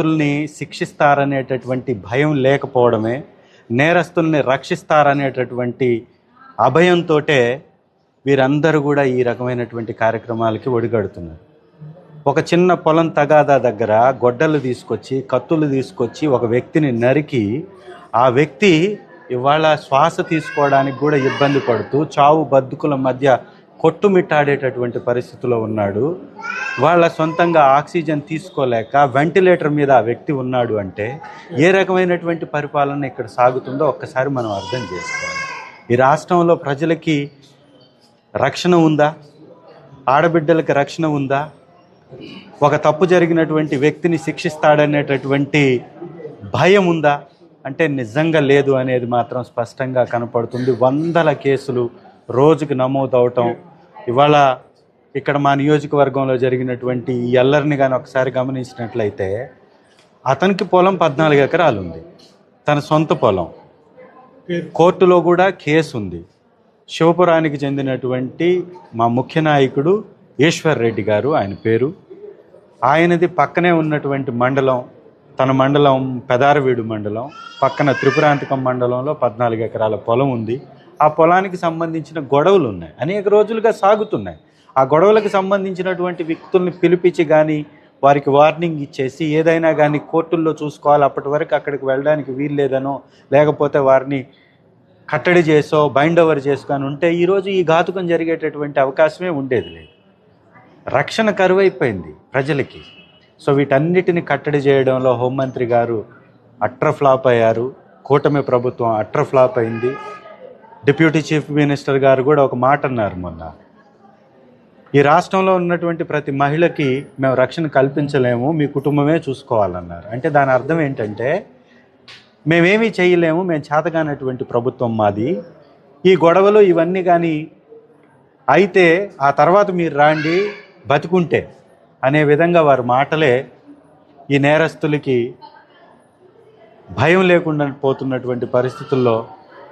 నేరస్తుల్ని శిక్షిస్తారనేటటువంటి భయం లేకపోవడమే నేరస్తుల్ని రక్షిస్తారనేటటువంటి అభయంతో వీరందరూ కూడా ఈ రకమైనటువంటి కార్యక్రమాలకి ఒడిగడుతున్నారు. ఒక చిన్న పొలం తగాదా దగ్గర గొడ్డలు తీసుకొచ్చి కత్తులు తీసుకొచ్చి ఒక వ్యక్తిని నరికి ఆ వ్యక్తి ఇవాళ శ్వాస తీసుకోవడానికి కూడా ఇబ్బంది పడుతూ చావు బతుకుల మధ్య కొట్టుమిట్టాడేటటువంటి పరిస్థితిలో ఉన్నాడు. వాళ్ళ సొంతంగా ఆక్సిజన్ తీసుకోలేక వెంటిలేటర్ మీద ఆ వ్యక్తి ఉన్నాడు అంటే ఏ రకమైనటువంటి పరిపాలన ఇక్కడ సాగుతుందో ఒక్కసారి మనం అర్థం చేసుకోవాలి. ఈ రాష్ట్రంలో ప్రజలకి రక్షణ ఉందా? ఆడబిడ్డలకి రక్షణ ఉందా? ఒక తప్పు జరిగినటువంటి వ్యక్తిని శిక్షిస్తాడనేటటువంటి భయం ఉందా? అంటే నిజంగా లేదు అనేది మాత్రం స్పష్టంగా కనపడుతుంది. వందల కేసులు రోజుకి నమోదవటం ఇవాళ ఇక్కడ మా నియోజకవర్గంలో జరిగినటువంటి ఈ అల్లరిని కానీ ఒకసారి గమనించినట్లయితే అతనికి పొలం పద్నాలుగు ఎకరాలు ఉంది తన సొంత పొలం. కోర్టులో కూడా కేసు ఉంది శివపురానికి చెందినటువంటి మా ముఖ్య నాయకుడు ఈశ్వర్ రెడ్డి గారు ఆయన పేరు. ఆయనది పక్కనే ఉన్నటువంటి మండలం తన మండలం పెదారవీడు మండలం పక్కన త్రిపురాంతకం మండలంలో పద్నాలుగు ఎకరాల పొలం ఉంది. ఆ పొలానికి సంబంధించిన గొడవలు ఉన్నాయి అనేక రోజులుగా సాగుతున్నాయి. ఆ గొడవలకు సంబంధించినటువంటి వ్యక్తుల్ని పిలిపించి కానీ వారికి వార్నింగ్ ఇచ్చేసి ఏదైనా కానీ కోర్టుల్లో చూసుకోవాలి అప్పటి వరకు అక్కడికి వెళ్ళడానికి వీలు లేదనో లేకపోతే వారిని కట్టడి చేసో బైండ్ ఓవర్ చేసుకొని ఉంటే ఈరోజు ఈ ఘాతుకం జరిగేటటువంటి అవకాశమే ఉండేది లేదు. రక్షణ కరువైపోయింది ప్రజలకి. సో వీటన్నిటిని కట్టడి చేయడంలో హోంమంత్రి గారు అట్ర ఫ్లాప్ అయ్యారు. కూటమి ప్రభుత్వం అట్ర ఫ్లాప్ అయింది. డిప్యూటీ చీఫ్ మినిస్టర్ గారు కూడా ఒక మాట అన్నారు మొన్న. ఈ రాష్ట్రంలో ఉన్నటువంటి ప్రతి మహిళకి మేము రక్షణ కల్పించలేము మీ కుటుంబమే చూసుకోవాలన్నారు. అంటే దాని అర్థం ఏంటంటే మేమేమీ చేయలేము మేము చేతగానటువంటి ప్రభుత్వం మాది. ఈ గొడవలు ఇవన్నీ కానీ అయితే ఆ తర్వాత మీరు రాండి బతుకుంటే అనే విధంగా వారి మాటలే ఈ నేరస్తులకి భయం లేకుండా పోతున్నటువంటి పరిస్థితుల్లో